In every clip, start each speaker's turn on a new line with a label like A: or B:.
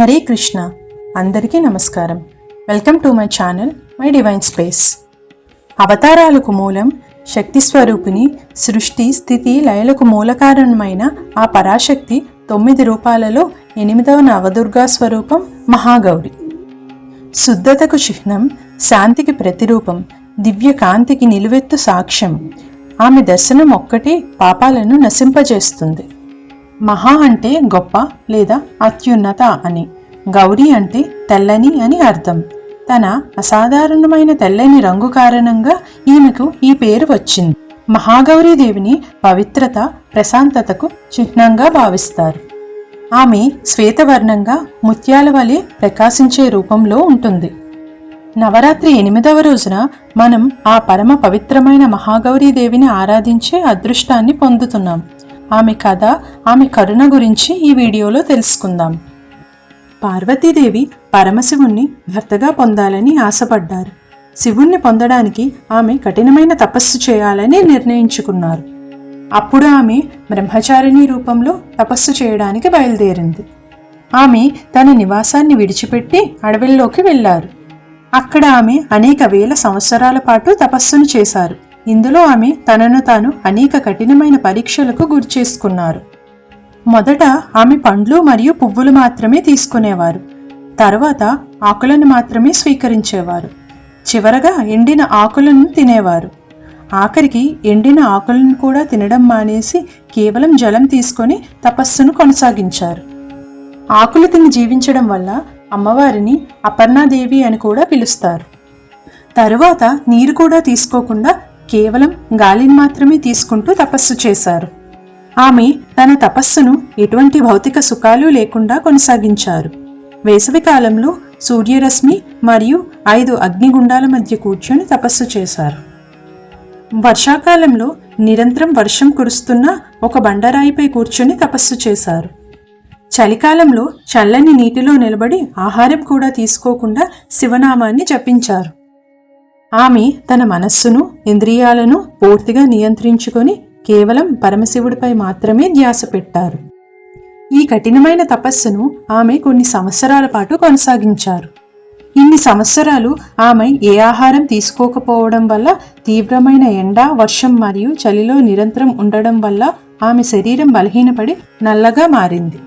A: హరే కృష్ణ. అందరికీ నమస్కారం. Welcome to my channel my divine space. అవతారాలకు మూలం శక్తి స్వరూపిణి సృష్టి స్థితి లయలకు మూలకారణమైన ఆ పరాశక్తి తొమ్మిది రూపాలలో ఎనిమిదవ నవదుర్గా స్వరూపం మహాగౌరి. శుద్ధతకు చిహ్నం శాంతికి ప్రతిరూపం దివ్య కాంతికి నిలువెత్తు సాక్ష్యం. ఆమె దర్శనం ఒక్కటే పాపాలను నశింపజేస్తుంది. మహా అంటే గొప్ప లేదా అత్యున్నత అని. గౌరీ అంటే తెల్లని అని అర్థం. తన అసాధారణమైన తెల్లని రంగు కారణంగా ఈమెకు ఈ పేరు వచ్చింది. మహాగౌరీదేవిని పవిత్రత ప్రశాంతతకు చిహ్నంగా భావిస్తారు. ఆమె శ్వేతవర్ణంగా ముత్యాల వలె ప్రకాశించే రూపంలో ఉంటుంది. నవరాత్రి ఎనిమిదవ రోజున మనం ఆ పరమ పవిత్రమైన మహాగౌరీదేవిని ఆరాధించే అదృష్టాన్ని పొందుతున్నాం. ఆమె కథ ఆమె కరుణ గురించి ఈ వీడియోలో తెలుసుకుందాం. పార్వతీదేవి పరమశివుణ్ణి భర్తగా పొందాలని ఆశపడ్డారు. శివుణ్ణి పొందడానికి ఆమె కఠినమైన తపస్సు చేయాలని నిర్ణయించుకున్నారు. అప్పుడు ఆమె బ్రహ్మచారిణి రూపంలో తపస్సు చేయడానికి బయలుదేరింది. ఆమె తన నివాసాన్ని విడిచిపెట్టి అడవిల్లోకి వెళ్ళారు అక్కడ ఆమె అనేక వేల సంవత్సరాల పాటు తపస్సును చేశారు. ఇందులో ఆమె తనను తాను అనేక కఠినమైన పరీక్షలకు గురిచేసుకున్నారు మొదట ఆమె పండ్లు మరియు పువ్వులు మాత్రమే తీసుకునేవారు. తర్వాత ఆకులను మాత్రమే స్వీకరించేవారు. చివరగా ఎండిన ఆకులను తినేవారు. ఆఖరికి ఎండిన ఆకులను కూడా తినడం మానేసి కేవలం జలం తీసుకొని తపస్సును కొనసాగించారు. ఆకులు తిని జీవించడం వల్ల అమ్మవారిని అపర్ణాదేవి అని కూడా పిలుస్తారు. తరువాత నీరు కూడా తీసుకోకుండా కేవలం గాలిని మాత్రమే తీసుకుంటూ తపస్సు చేశారు. ఆమె తన తపస్సును ఎటువంటి భౌతిక సుఖాలు లేకుండా కొనసాగించారు. వేసవికాలంలో సూర్యరశ్మి మరియు ఐదు అగ్నిగుండాల మధ్య కూర్చొని తపస్సు చేశారు. వర్షాకాలంలో నిరంతరం వర్షం కురుస్తున్న ఒక బండరాయిపై కూర్చొని తపస్సు చేశారు. చలికాలంలో చల్లని నీటిలో నిలబడి ఆహారం కూడా తీసుకోకుండా శివనామాన్ని జపించారు. ఆమె తన మనస్సును ఇంద్రియాలను పూర్తిగా నియంత్రించుకొని కేవలం పరమశివుడిపై మాత్రమే ధ్యాస పెట్టారు. ఈ కఠినమైన తపస్సును ఆమె కొన్ని సంవత్సరాల పాటు కొనసాగించారు. ఇన్ని సంవత్సరాలు ఆమె ఏ ఆహారం తీసుకోకపోవడం వల్ల తీవ్రమైన ఎండ వర్షం మరియు చలిలో నిరంతరం ఉండడం వల్ల ఆమె శరీరం బలహీనపడి నల్లగా మారింది.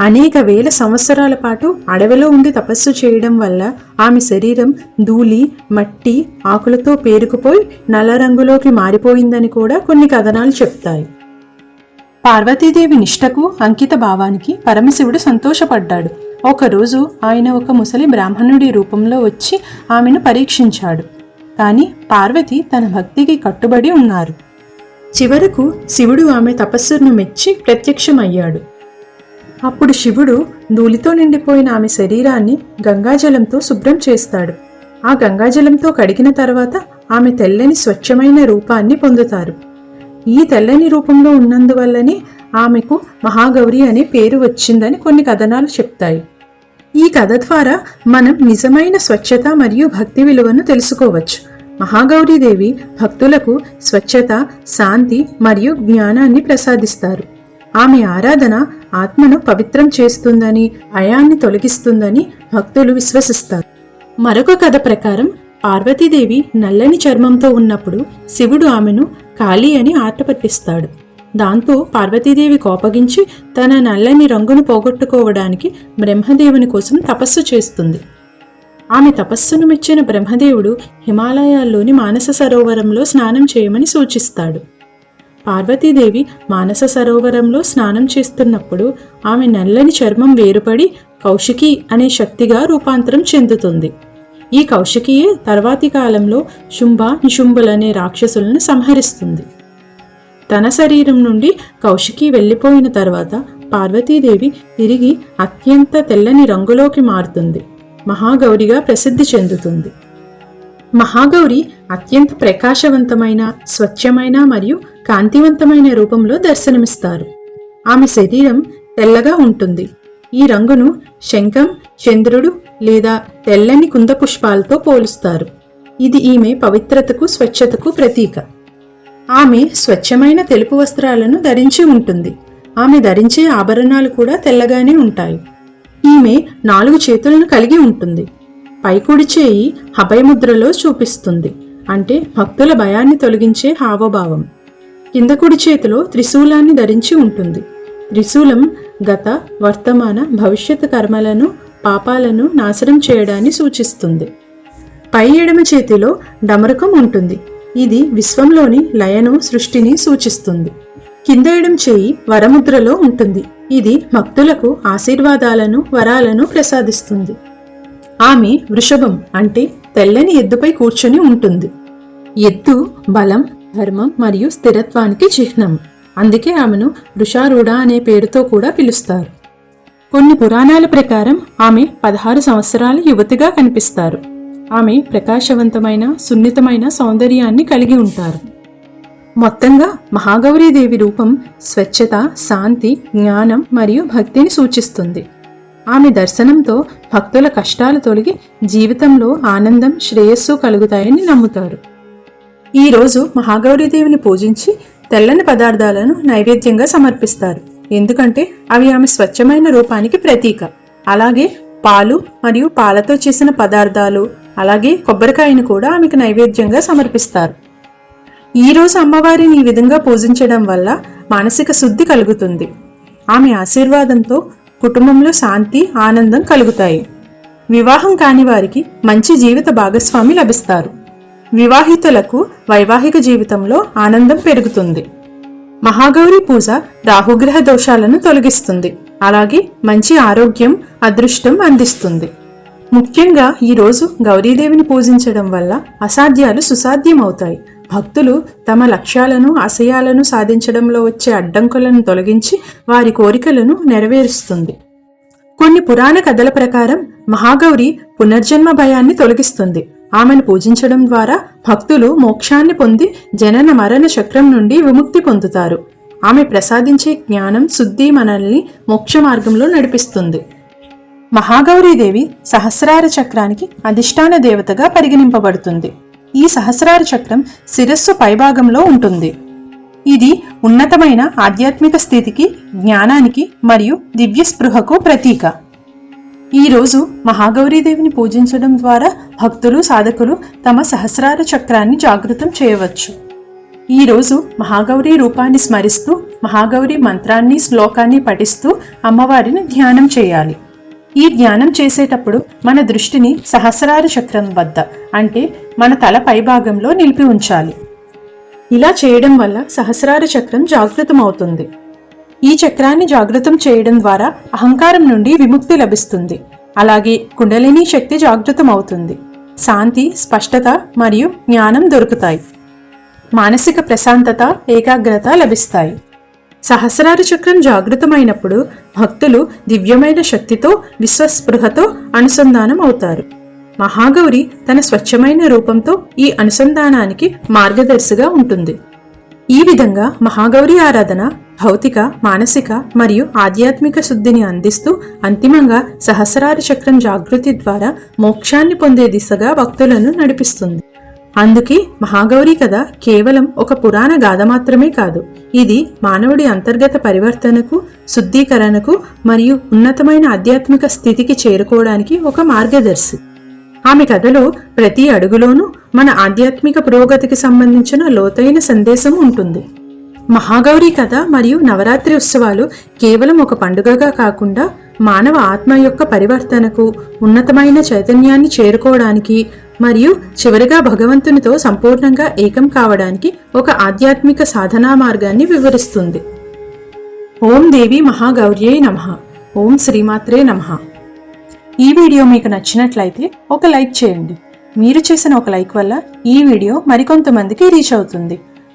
A: అనేక వేల సంవత్సరాల పాటు అడవిలో ఉండి తపస్సు చేయడం వల్ల ఆమె శరీరం ధూళి మట్టి ఆకులతో పేరుకుపోయి నల్ల రంగులోకి మారిపోయిందని కూడా కొన్ని కథనాలు చెప్తాయి. పార్వతీదేవి నిష్టకు అంకిత భావానికి పరమశివుడు సంతోషపడ్డాడు. ఒకరోజు ఆయన ఒక ముసలి బ్రాహ్మణుడి రూపంలో వచ్చి ఆమెను పరీక్షించాడు. కానీ పార్వతి తన భక్తికి కట్టుబడి ఉన్నారు. చివరకు శివుడు ఆమె తపస్సును మెచ్చి ప్రత్యక్షమయ్యాడు. అప్పుడు శివుడు ధూళితో నిండిపోయిన ఆమె శరీరాన్ని గంగాజలంతో శుభ్రం చేస్తాడు. ఆ గంగాజలంతో కడిగిన తర్వాత ఆమె తెల్లని స్వచ్ఛమైన రూపాన్ని పొందుతారు. ఈ తెల్లని రూపంలో ఉన్నందువల్లనే ఆమెకు మహాగౌరి అనే పేరు వచ్చిందని కొన్ని కథనాలు చెప్తాయి. ఈ కథ ద్వారా మనం నిజమైన స్వచ్ఛత మరియు భక్తి విలువను తెలుసుకోవచ్చు. మహాగౌరీదేవి భక్తులకు స్వచ్ఛత శాంతి మరియు జ్ఞానాన్ని ప్రసాదిస్తారు. ఆమె ఆరాధన ఆత్మను పవిత్రం చేస్తుందని భయాన్ని తొలగిస్తుందని భక్తులు విశ్వసిస్తారు. మరొక కథ ప్రకారం పార్వతీదేవి నల్లని చర్మంతో ఉన్నప్పుడు శివుడు ఆమెను కాళీ అని ఆటపట్టిస్తాడు దాంతో పార్వతీదేవి కోపగించి తన నల్లని రంగును పోగొట్టుకోవడానికి బ్రహ్మదేవుని కోసం తపస్సు చేస్తుంది. ఆమె తపస్సును మెచ్చిన బ్రహ్మదేవుడు హిమాలయాల్లోని మానస సరోవరంలో స్నానం చేయమని సూచిస్తాడు. పార్వతీదేవి మానస సరోవరంలో స్నానం చేస్తున్నప్పుడు ఆమె నల్లని చర్మం వేరుపడి కౌశికి అనే శక్తిగా రూపాంతరం చెందుతుంది. ఈ కౌశికియే తర్వాతి కాలంలో శుంభ నిశుంభులనే రాక్షసులను సంహరిస్తుంది. తన శరీరం నుండి కౌశికి వెళ్ళిపోయిన తర్వాత పార్వతీదేవి తిరిగి అత్యంత తెల్లని రంగులోకి మారుతుంది. మహాగౌరిగా ప్రసిద్ధి చెందుతుంది. మహాగౌరి అత్యంత ప్రకాశవంతమైన స్వచ్ఛమైన మరియు కాంతివంతమైన రూపంలో దర్శనమిస్తారు. ఆమె శరీరం తెల్లగా ఉంటుంది. ఈ రంగును శంఖం చంద్రుడు లేదా తెల్లని కుంద పుష్పాలతో పోలుస్తారు. ఇది ఈమె పవిత్రతకు స్వచ్ఛతకు ప్రతీక. ఆమె స్వచ్ఛమైన తెలుపు వస్త్రాలను ధరించి ఉంటుంది. ఆమె ధరించే ఆభరణాలు కూడా తెల్లగానే ఉంటాయి. ఈమె నాలుగు చేతులను కలిగి ఉంటుంది. పైకుడి చేయి హభయముద్రలో చూపిస్తుంది. అంటే భక్తుల భయాన్ని తొలగించే హావభావం. కింద కుడి చేతిలో త్రిశూలాన్ని ధరించి ఉంటుంది. త్రిశూలం గత వర్తమాన భవిష్యత్ కర్మలను పాపాలను నాశనం చేయడాన్ని సూచిస్తుంది. పై ఎడమ చేతిలో డమరకం ఉంటుంది. ఇది విశ్వంలోని లయను సృష్టిని సూచిస్తుంది. కింద ఎడం చేయి వరముద్రలో ఉంటుంది. ఇది భక్తులకు ఆశీర్వాదాలను వరాలను ప్రసాదిస్తుంది. ఆమె వృషభం అంటే తెల్లని ఎద్దుపై కూర్చొని ఉంటుంది. ఎద్దు బలం ధర్మం మరియు స్థిరత్వానికి చిహ్నం. అందుకే ఆమెను వృషారూఢ అనే పేరుతో కూడా పిలుస్తారు. కొన్ని పురాణాల ప్రకారం ఆమె పదహారు సంవత్సరాల యువతిగా కనిపిస్తారు. ఆమె ప్రకాశవంతమైన సున్నితమైన సౌందర్యాన్ని కలిగి ఉంటారు. మొత్తంగా మహాగౌరీదేవి రూపం స్వచ్ఛత శాంతి జ్ఞానం మరియు భక్తిని సూచిస్తుంది. ఆమె దర్శనంతో భక్తుల కష్టాలు తొలగి జీవితంలో ఆనందం శ్రేయస్సు కలుగుతాయని నమ్ముతారు. ఈరోజు మహాగౌరీదేవిని పూజించి తెల్లని పదార్థాలను నైవేద్యంగా సమర్పిస్తారు. ఎందుకంటే అవి ఆమె స్వచ్ఛమైన రూపానికి ప్రతీక. అలాగే పాలు మరియు పాలతో చేసిన పదార్థాలు అలాగే కొబ్బరికాయను కూడా ఆమెకు నైవేద్యంగా సమర్పిస్తారు. ఈ రోజు అమ్మవారిని ఈ విధంగా పూజించడం వల్ల మానసిక శుద్ధి కలుగుతుంది. ఆమె ఆశీర్వాదంతో కుటుంబంలో శాంతి ఆనందం కలుగుతాయి. వివాహం కాని వారికి మంచి జీవిత భాగస్వామి లభిస్తారు. వివాహితులకు వైవాహిక జీవితంలో ఆనందం పెరుగుతుంది. మహాగౌరి పూజ రాహుగ్రహ దోషాలను తొలగిస్తుంది. అలాగే మంచి ఆరోగ్యం అదృష్టం అందిస్తుంది. ముఖ్యంగా ఈరోజు గౌరీదేవిని పూజించడం వల్ల అసాధ్యాలు సుసాధ్యమవుతాయి. భక్తులు తమ లక్ష్యాలను ఆశయాలను సాధించడంలో వచ్చే అడ్డంకులను తొలగించి వారి కోరికలను నెరవేరుస్తుంది. కొన్ని పురాణ కథల ప్రకారం మహాగౌరి పునర్జన్మ భయాన్ని తొలగిస్తుంది. ఆమెను పూజించడం ద్వారా భక్తులు మోక్షాన్ని పొంది జనన మరణ చక్రం నుండి విముక్తి పొందుతారు. ఆమె ప్రసాదించే జ్ఞానం శుద్ధి మనల్ని మోక్ష మార్గంలో నడిపిస్తుంది. మహాగౌరీదేవి సహస్రార చక్రానికి అధిష్టాన దేవతగా పరిగణింపబడుతుంది. ఈ సహస్రార చక్రం శిరస్సు పైభాగంలో ఉంటుంది. ఇది ఉన్నతమైన ఆధ్యాత్మిక స్థితికి జ్ఞానానికి మరియు దివ్య స్పృహకు ప్రతీక ఈరోజు మహాగౌరీదేవిని పూజించడం ద్వారా భక్తులు సాధకులు తమ సహస్రార చక్రాన్ని జాగృతం చేయవచ్చు. ఈరోజు మహాగౌరి రూపాన్ని స్మరిస్తూ మహాగౌరి మంత్రాన్ని శ్లోకాన్ని పఠిస్తూ అమ్మవారిని ధ్యానం చేయాలి. ఈ ధ్యానం చేసేటప్పుడు మన దృష్టిని సహస్రార చక్రం వద్ద అంటే మన తల పైభాగంలో నిలిపి ఉంచాలి. ఇలా చేయడం వల్ల సహస్రార చక్రం జాగృతమవుతుంది. ఈ చక్రాన్ని జాగృతం చేయడం ద్వారా అహంకారం నుండి విముక్తి లభిస్తుంది. అలాగే కుండలిని శక్తి జాగృతం అవుతుంది శాంతి స్పష్టత మరియు జ్ఞానం దొరుకుతాయి. మానసిక ప్రశాంతత ఏకాగ్రత లభిస్తాయి. సహస్రార చక్రం జాగృతమైనప్పుడు భక్తులు దివ్యమైన శక్తితో విశ్వస్పృహతో అనుసంధానం అవుతారు. మహాగౌరి తన స్వచ్ఛమైన రూపంతో ఈ అనుసంధానానికి మార్గదర్శిగా ఉంటుంది. ఈ విధంగా మహాగౌరి ఆరాధన భౌతిక మానసిక మరియు ఆధ్యాత్మిక శుద్ధిని అందిస్తూ అంతిమంగా సహస్రార చక్రం జాగృతి ద్వారా మోక్షాన్ని పొందే దిశగా భక్తులను నడిపిస్తుంది. అందుకే మహాగౌరి కథ కేవలం ఒక పురాణ గాథ మాత్రమే కాదు ఇది మానవుడి అంతర్గత పరివర్తనకు శుద్ధీకరణకు మరియు ఉన్నతమైన ఆధ్యాత్మిక స్థితికి చేరుకోవడానికి ఒక మార్గదర్శి. ఆమె కథలో ప్రతి అడుగులోనూ మన ఆధ్యాత్మిక పురోగతికి సంబంధించిన లోతైన సందేశం ఉంటుంది. మహాగౌరి కథ మరియు నవరాత్రి ఉత్సవాలు కేవలం ఒక పండుగగా కాకుండా మానవ ఆత్మ యొక్క పరివర్తనకు ఉన్నతమైన చైతన్యాన్ని చేరుకోవడానికి మరియు చివరిగా భగవంతునితో సంపూర్ణంగా ఏకం కావడానికి ఒక ఆధ్యాత్మిక సాధనా మార్గాన్ని వివరిస్తుంది. ఓం దేవి మహాగౌర్యే నమ. ఓం శ్రీమాత్రే నమ. ఈ వీడియో మీకు నచ్చినట్లయితే ఒక లైక్ చేయండి. మీరు చేసిన ఒక లైక్ వల్ల ఈ వీడియో మరికొంతమందికి రీచ్ అవుతుంది.